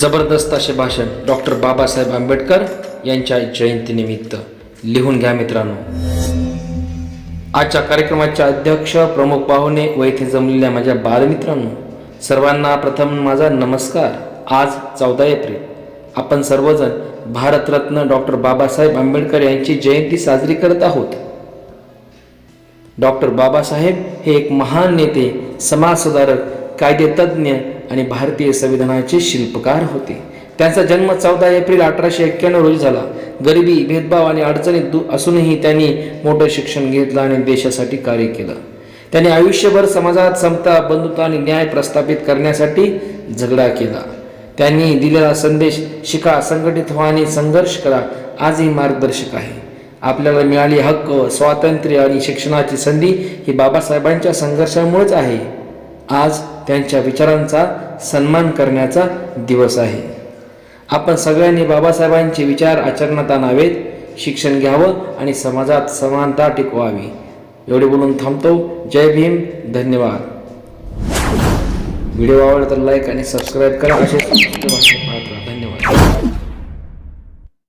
जबरदस्त असे भाषण डॉक्टर बाबासाहेब आंबेडकर यांच्या जयंतीनिमित्त. लिहून घ्या मित्रांनो. आजच्या कार्यक्रमाचे अध्यक्ष प्रमुख पाहुणे व इथे जमलेल्या माझ्या बालमित्रांनो सर्वांना प्रथम माझा नमस्कार. आज चौदा एप्रिल. आपण सर्वजण भारतरत्न डॉक्टर बाबासाहेब आंबेडकर यांची जयंती साजरी करत आहोत. डॉक्टर बाबासाहेब हे एक महान नेते समाजसुधारक कायदेतज्ञ आणि भारतीय संविधानाचे शिल्पकार होते. त्यांचा जन्म चौदा एप्रिल अठराशे एक्क्याण्णव रोजी झाला. गरिबी भेदभाव आणि अडचणीत दु असूनही त्यांनी मोठं शिक्षण घेतलं आणि देशासाठी कार्य केलं. त्यांनी आयुष्यभर समाजात समता बंधुता आणि न्याय प्रस्थापित करण्यासाठी झगडा केला. त्यांनी दिलेला संदेश शिका संघटित व्हा आणि संघर्ष करा आजही मार्गदर्शक आहे. आपल्याला मिळाली हक्क स्वातंत्र्य आणि शिक्षणाची संधी ही बाबासाहेबांच्या संघर्षामुळेच आहे. आज त्यांच्या विचारांचा सन्मान करण्याचा दिवस आहे. आपण सगळ्यांनी बाबासाहेबांचे विचार आचरणात आणावेत शिक्षण घ्यावं आणि समाजात समानता टिकवावी. एवढे बोलून थांबतो. जय भीम. धन्यवाद. व्हिडिओ आवडला तर लाईक आणि सबस्क्राईब करा. असे